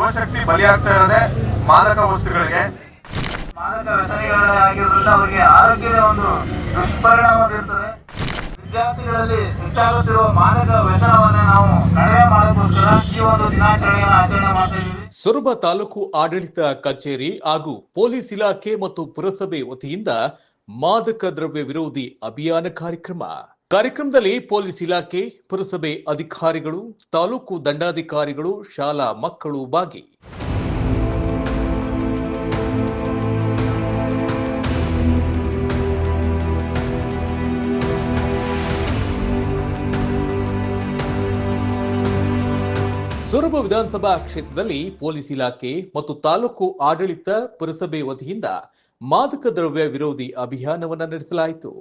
ಯುವಶಕ್ತಿ ಬಲಿಯಾಗ್ತಾ ಇರೋದೇ ಮಾದಕ ವಸ್ತುಗಳಿಗೆ. ಮಾದಕ ವ್ಯಸನಿಗಳಾಗಿರೋದ್ರಿಂದ ಅವರಿಗೆ ಆರೋಗ್ಯದ ಒಂದು ದುಷ್ಪರಿಣಾಮ ಬೀರ್ತದೆ. ವಿದ್ಯಾರ್ಥಿಗಳಲ್ಲಿ ಹೆಚ್ಚಾಗುತ್ತಿರುವ ಮಾದಕ ವ್ಯಸನವನ್ನ ನಾವು ಕಡಿಮೆ ಮಾಡೋಕ್ಕೋಸ್ಕರ ಈ ಒಂದು ದಿನಾಚರಣೆಯನ್ನು ಆಚರಣೆ ಮಾಡ್ತಾ ಸೊರಬ ತಾಲೂಕು ಆಡಳಿತ ಕಚೇರಿ ಹಾಗೂ ಪೊಲೀಸ್ ಇಲಾಖೆ ಮತ್ತು ಪುರಸಭೆ ವತಿಯಿಂದ ಮಾದಕ ದ್ರವ್ಯ ವಿರೋಧಿ ಅಭಿಯಾನ ಕಾರ್ಯಕ್ರಮ. ಕಾರ್ಯಕ್ರಮದಲ್ಲಿ ಪೊಲೀಸ್ ಇಲಾಖೆ, ಪುರಸಭೆ ಅಧಿಕಾರಿಗಳು, ತಾಲೂಕು ದಂಡಾಧಿಕಾರಿಗಳು, ಶಾಲಾ ಮಕ್ಕಳು ಭಾಗಿ. ಸೊರಬ ವಿಧಾನಸಭಾ ಕ್ಷೇತ್ರದಲ್ಲಿ ಪೊಲೀಸ್ ಇಲಾಖೆ ಮತ್ತು ತಾಲೂಕು ಆಡಳಿತ, ಪುರಸಭೆ ವತಿಯಿಂದ ಮಾದಕ ದ್ರವ್ಯ ವಿರೋಧಿ ಅಭಿಯಾನವನ್ನು ನಡೆಸಲಾಯಿತು.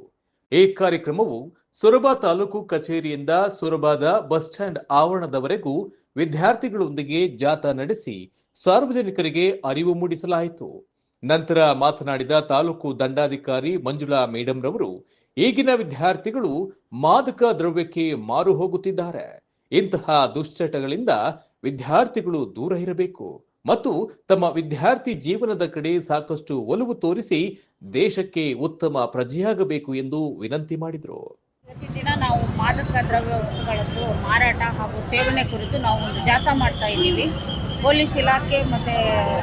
ಈ ಕಾರ್ಯಕ್ರಮವು ಸೊರಬ ತಾಲೂಕು ಕಚೇರಿಯಿಂದ ಸೊರಬಾದ ಬಸ್ ಸ್ಟ್ಯಾಂಡ್ ಆವರಣದವರೆಗೂ ವಿದ್ಯಾರ್ಥಿಗಳೊಂದಿಗೆ ಜಾಥಾ ನಡೆಸಿ ಸಾರ್ವಜನಿಕರಿಗೆ ಅರಿವು ಮೂಡಿಸಲಾಯಿತು. ನಂತರ ಮಾತನಾಡಿದ ತಾಲೂಕು ದಂಡಾಧಿಕಾರಿ ಮಂಜುಳಾ ಮೇಡಂ ರವರು ಈಗಿನ ವಿದ್ಯಾರ್ಥಿಗಳು ಮಾದಕ ದ್ರವ್ಯಕ್ಕೆ ಮಾರು ಹೋಗುತ್ತಿದ್ದಾರೆ ಇಂತಹ ದುಶ್ಚಟಗಳಿಂದ ವಿದ್ಯಾರ್ಥಿಗಳು ದೂರ ಇರಬೇಕು. ಮತ್ತು ತಮ್ಮ ವಿದ್ಯಾರ್ಥಿ ಜೀವನದ ಕಡೆ ಸಾಕಷ್ಟು ಒಲವು ತೋರಿಸಿ ದೇಶಕ್ಕೆ ಉತ್ತಮ ಪ್ರಜೆಯಾಗಬೇಕು ಎಂದು ವಿನಂತಿ ಮಾಡಿದರು. ಪ್ರತಿದಿನ ನಾವು ಮಾದಕ ದ್ರವ್ಯ ವಸ್ತುಗಳದ್ದು ಮಾರಾಟ ಹಾಗೂ ಸೇವನೆ ಕುರಿತು ನಾವು ಒಂದು ಜಾಥಾ ಮಾಡ್ತಾ ಇದ್ದೀವಿ. ಪೊಲೀಸ್ ಇಲಾಖೆ ಮತ್ತು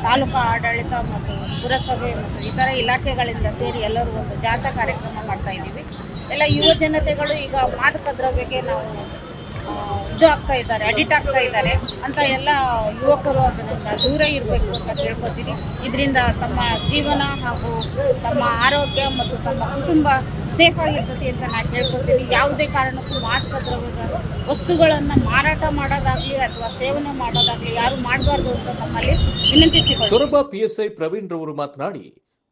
ತಾಲೂಕು ಆಡಳಿತ ಮತ್ತು ಪುರಸಭೆ ಮತ್ತು ಇತರ ಇಲಾಖೆಗಳಿಂದ ಸೇರಿ ಎಲ್ಲರೂ ಒಂದು ಜಾಥಾ ಕಾರ್ಯಕ್ರಮ ಮಾಡ್ತಾ ಇದ್ದೀವಿ. ಎಲ್ಲ ಯುವ ಜನತೆಗಳು ಈಗ ಮಾದಕ ದ್ರವ್ಯಕ್ಕೆ ನಾವು ಆ, ಇದು ಆಗ್ತಾ ಇದ್ದಾರೆ ಅಡಿಟ್ ಆಗ್ತಾ ಇದ್ದಾರೆ ಅಂತ ಎಲ್ಲ ಯುವಕರು ಅದರಿಂದ ದೂರ ಇರಬೇಕು ಅಂತ ಕೇಳ್ಕೊತೀನಿ ಇದರಿಂದ ತಮ್ಮ ಜೀವನ ಹಾಗೂ ತಮ್ಮ ಆರೋಗ್ಯ ಮತ್ತು ತಮ್ಮ ಕುಟುಂಬ ಸೇಫ್ ಆಗಿರ್ತದೆ ಅಂತ ನಾನು ಕೇಳ್ಕೊತೀನಿ ಯಾವುದೇ ಕಾರಣಕ್ಕೂ ಮಾತ್ರ ದ್ರವ್ಯದ ವಸ್ತುಗಳನ್ನು ಮಾರಾಟ ಮಾಡೋದಾಗ್ಲಿ ಅಥವಾ ಸೇವನೆ ಮಾಡೋದಾಗ್ಲಿ ಯಾರು ಮಾಡಬಾರ್ದು ಅಂತ ನಮ್ಮಲ್ಲಿ ವಿನಂತಿಸಿಕೊಳ್ಳಿ. ಸೊರಬ ಪಿಎಸ್ಐ ಪ್ರವೀಣ್ ರವರು ಮಾತನಾಡಿ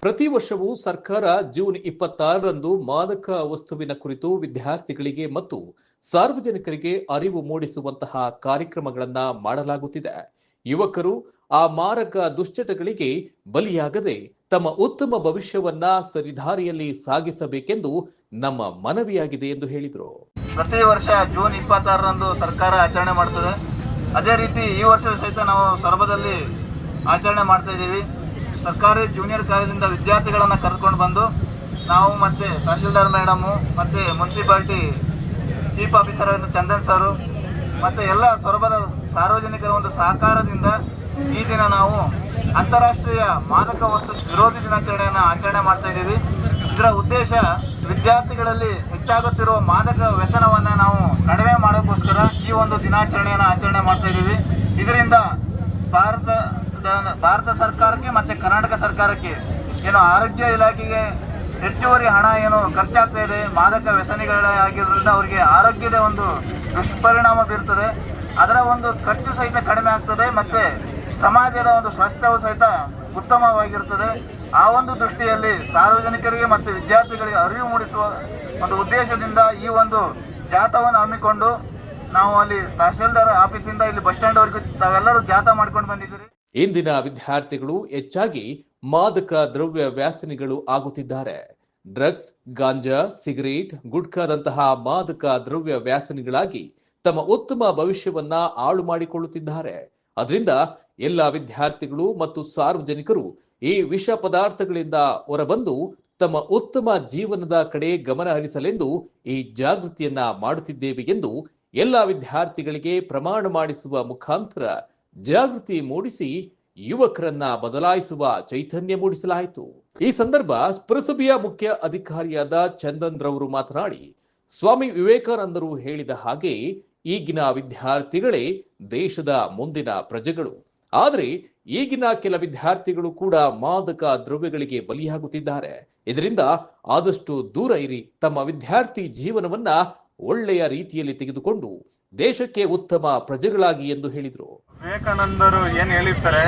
ಪ್ರತಿ ವರ್ಷವೂ ಸರ್ಕಾರ ಜೂನ್ ಇಪ್ಪತ್ತಾರರಂದು ಮಾದಕ ವಸ್ತುವಿನ ಕುರಿತು ವಿದ್ಯಾರ್ಥಿಗಳಿಗೆ ಮತ್ತು ಸಾರ್ವಜನಿಕರಿಗೆ ಅರಿವು ಮೂಡಿಸುವಂತಹ ಕಾರ್ಯಕ್ರಮಗಳನ್ನ ಮಾಡಲಾಗುತ್ತಿದೆ. ಯುವಕರು ಆ ಮಾರಕ ದುಶ್ಚಟಗಳಿಗೆ ಬಲಿಯಾಗದೆ ತಮ್ಮ ಉತ್ತಮ ಭವಿಷ್ಯವನ್ನ ಸರಿದಾರಿಯಲ್ಲಿ ಸಾಗಿಸಬೇಕೆಂದು ನಮ್ಮ ಮನವಿಯಾಗಿದೆ ಎಂದು ಹೇಳಿದರು. ಪ್ರತಿ ವರ್ಷ ಜೂನ್ ಇಪ್ಪತ್ತಾರರಂದು ಸರ್ಕಾರ ಆಚರಣೆ ಮಾಡ್ತದೆ. ಅದೇ ರೀತಿ ಈ ವರ್ಷ ಸಹಿತ ನಾವು ಸರ್ವದಲ್ಲಿ ಆಚರಣೆ ಮಾಡ್ತಾ ಇದ್ದೀವಿ. ಸರ್ಕಾರಿ ಜೂನಿಯರ್ ಕಾಲೇಜಿಂದ ವಿದ್ಯಾರ್ಥಿಗಳನ್ನು ಕರೆದುಕೊಂಡು ಬಂದು ನಾವು ಮತ್ತೆ ತಹಶೀಲ್ದಾರ್ ಮೇಡಮು, ಮತ್ತು municipality chief officer Chandan sir, ಮತ್ತು ಎಲ್ಲ ಸೊರಬದ ಸಾರ್ವಜನಿಕರ ಒಂದು ಸಹಕಾರದಿಂದ ಈ ದಿನ ನಾವು ಅಂತಾರಾಷ್ಟ್ರೀಯ ಮಾದಕ ವಸ್ತು ವಿರೋಧಿ ದಿನಾಚರಣೆಯನ್ನು ಆಚರಣೆ ಮಾಡ್ತಾ ಇದ್ದೀವಿ. ಇದರ ಉದ್ದೇಶ ವಿದ್ಯಾರ್ಥಿಗಳಲ್ಲಿ ಹೆಚ್ಚಾಗುತ್ತಿರುವ ಮಾದಕ ವ್ಯಸನವನ್ನು ನಾವು ಕಡಿಮೆ ಮಾಡೋಕ್ಕೋಸ್ಕರ ಈ ಒಂದು ದಿನಾಚರಣೆಯನ್ನು ಆಚರಣೆ ಮಾಡ್ತಾ ಇದ್ದೀವಿ. ಇದರಿಂದ ಭಾರತ ಭಾರತ ಸರ್ಕಾರಕ್ಕೆ ಮತ್ತು ಕರ್ನಾಟಕ ಸರ್ಕಾರಕ್ಕೆ ಏನು ಆರೋಗ್ಯ ಇಲಾಖೆಗೆ ಹೆಚ್ಚುವರಿ ಹಣ ಏನು ಖರ್ಚಾಗ್ತಾ ಇದೆ, ಮಾದಕ ವ್ಯಸನಿಗಳಾಗಿರೋದ್ರಿಂದ ಅವರಿಗೆ ಆರೋಗ್ಯದ ಒಂದು ದುಷ್ಪರಿಣಾಮ ಬೀರ್ತದೆ. ಅದರ ಒಂದು ಖರ್ಚು ಸಹಿತ ಕಡಿಮೆ ಆಗ್ತದೆ ಮತ್ತು ಸಮಾಜದ ಒಂದು ಸ್ವಾಸ್ಥ್ಯವು ಸಹಿತ ಉತ್ತಮವಾಗಿರ್ತದೆ. ಆ ಒಂದು ದೃಷ್ಟಿಯಲ್ಲಿ ಸಾರ್ವಜನಿಕರಿಗೆ ಮತ್ತು ವಿದ್ಯಾರ್ಥಿಗಳಿಗೆ ಅರಿವು ಮೂಡಿಸುವ ಒಂದು ಉದ್ದೇಶದಿಂದ ಈ ಒಂದು ಜಾಥಾವನ್ನು ಹಮ್ಮಿಕೊಂಡು ನಾವು ಅಲ್ಲಿ ತಹಶೀಲ್ದಾರ್ ಆಫೀಸಿಂದ ಇಲ್ಲಿ ಬಸ್ ಸ್ಟ್ಯಾಂಡ್ವರೆಗೂ ತಾವೆಲ್ಲರೂ ಜಾಥಾ ಮಾಡ್ಕೊಂಡು ಬಂದಿದ್ದೀರಿ. ಇಂದಿನ ವಿದ್ಯಾರ್ಥಿಗಳು ಹೆಚ್ಚಾಗಿ ಮಾದಕ ದ್ರವ್ಯ ವ್ಯಾಸನಿಗಳು ಆಗುತ್ತಿದ್ದಾರೆ. ಡ್ರಗ್ಸ್, ಗಾಂಜಾ, ಸಿಗರೇಟ್ ಗುಟ್ಕಾದಂತಹ ಮಾದಕ ದ್ರವ್ಯ ವ್ಯಾಸನಿಗಳಾಗಿ ತಮ್ಮ ಉತ್ತಮ ಭವಿಷ್ಯವನ್ನ ಹಾಳು ಮಾಡಿಕೊಳ್ಳುತ್ತಿದ್ದಾರೆ. ಅದರಿಂದ ಎಲ್ಲ ವಿದ್ಯಾರ್ಥಿಗಳು ಮತ್ತು ಸಾರ್ವಜನಿಕರು ಈ ವಿಷ ಪದಾರ್ಥಗಳಿಂದ ಹೊರಬಂದು ತಮ್ಮ ಉತ್ತಮ ಜೀವನದ ಕಡೆ ಗಮನ ಹರಿಸಲೆಂದು ಈ ಜಾಗೃತಿಯನ್ನ ಮಾಡುತ್ತಿದ್ದೇವೆ ಎಂದು ಎಲ್ಲ ವಿದ್ಯಾರ್ಥಿಗಳಿಗೆ ಪ್ರಮಾಣ ಮಾಡಿಸುವ ಮುಖಾಂತರ ಜಾಗೃತಿ ಮೂಡಿಸಿ ಯುವಕರನ್ನ ಬದಲಾಯಿಸುವ ಚೈತನ್ಯ ಮೂಡಿಸಲಾಯಿತು. ಈ ಸಂದರ್ಭ ಪುರಸಭೆಯ ಮುಖ್ಯ ಅಧಿಕಾರಿಯಾದ ಚಂದನ್ ರವರು ಮಾತನಾಡಿ, ಸ್ವಾಮಿ ವಿವೇಕಾನಂದರು ಹೇಳಿದ ಹಾಗೆ ಈಗಿನ ವಿದ್ಯಾರ್ಥಿಗಳೇ ದೇಶದ ಮುಂದಿನ ಪ್ರಜೆಗಳು. ಆದರೆ ಈಗಿನ ಕೆಲ ವಿದ್ಯಾರ್ಥಿಗಳು ಕೂಡ ಮಾದಕ ದ್ರವ್ಯಗಳಿಗೆ ಬಲಿಯಾಗುತ್ತಿದ್ದಾರೆ. ಇದರಿಂದ ಆದಷ್ಟು ದೂರ ಇರಿ, ತಮ್ಮ ವಿದ್ಯಾರ್ಥಿ ಜೀವನವನ್ನ ಒಳ್ಳೆಯ ರೀತಿಯಲ್ಲಿ ತೆಗೆದುಕೊಂಡು ದೇಶಕ್ಕೆ ಉತ್ತಮ ಪ್ರಜೆಗಳಾಗಿ ಎಂದು ಹೇಳಿದರು. ವಿವೇಕಾನಂದರು ಏನ್ ಹೇಳಿರ್ತಾರೆ,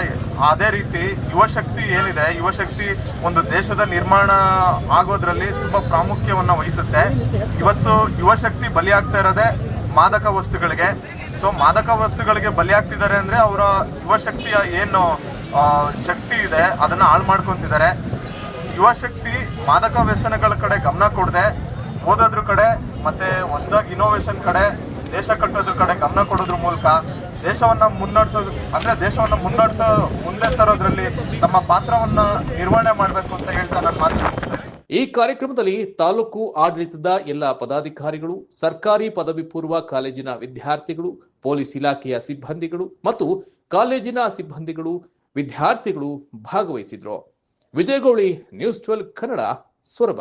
ಅದೇ ರೀತಿ ಯುವಶಕ್ತಿ ಏನಿದೆ, ಯುವಶಕ್ತಿ ಒಂದು ದೇಶದ ನಿರ್ಮಾಣ ಆಗೋದ್ರಲ್ಲಿ ತುಂಬಾ ಪ್ರಾಮುಖ್ಯವನ್ನ ವಹಿಸುತ್ತೆ. ಇವತ್ತು ಯುವಶಕ್ತಿ ಬಲಿಯಾಗ್ತಾ ಇರೋದೇ ಮಾದಕ ವಸ್ತುಗಳಿಗೆ. ಸೊ ಮಾದಕ ವಸ್ತುಗಳಿಗೆ ಬಲಿಯಾಗ್ತಿದ್ದಾರೆ ಅಂದ್ರೆ ಅವರ ಯುವಶಕ್ತಿಯ ಏನು ಶಕ್ತಿ ಇದೆ, ಅದನ್ನ ಹಾಳು ಮಾಡ್ಕೊತಿದ್ದಾರೆ. ಯುವಶಕ್ತಿ ಮಾದಕ ವ್ಯಸನಗಳ ಕಡೆ ಗಮನ ಕೊಡದೆ ಓದೋದ್ರ ಕಡೆ ಮತ್ತೆ ಹೊಸದಾಗಿ ಇನೋವೇಷನ್ ಕಡೆ, ದೇಶ ಕಟ್ಟೋದ್ರ ಕಡೆ ಗಮನ ಕೊಡೋದ್ರ ಮೂಲಕ ದೇಶವನ್ನ ಮುನ್ನಡೆಸೋದು ಅಂದ್ರೆ ದೇಶವನ್ನ ಮುನ್ನಡೆಸೋ ಮುಂದೆ ತರೋದ್ರಲ್ಲಿ ತಮ್ಮ ಪಾತ್ರವನ್ನ ನಿರ್ವಹಣೆ ಮಾಡಬೇಕು ಅಂತ ಹೇಳ್ತಾ ನಾನು ಮಾತು ಈ ಕಾರ್ಯಕ್ರಮದಲ್ಲಿ ತಾಲೂಕು ಆಡಳಿತದ ಎಲ್ಲ ಪದಾಧಿಕಾರಿಗಳು, ಸರ್ಕಾರಿ ಪದವಿ ಪೂರ್ವ ಕಾಲೇಜಿನ ವಿದ್ಯಾರ್ಥಿಗಳು, ಪೊಲೀಸ್ ಇಲಾಖೆಯ ಸಿಬ್ಬಂದಿಗಳು ಮತ್ತು ಕಾಲೇಜಿನ ಸಿಬ್ಬಂದಿಗಳು, ವಿದ್ಯಾರ್ಥಿಗಳು ಭಾಗವಹಿಸಿದ್ರು. Vijayagowli, news twelve, Kannada, Soraba.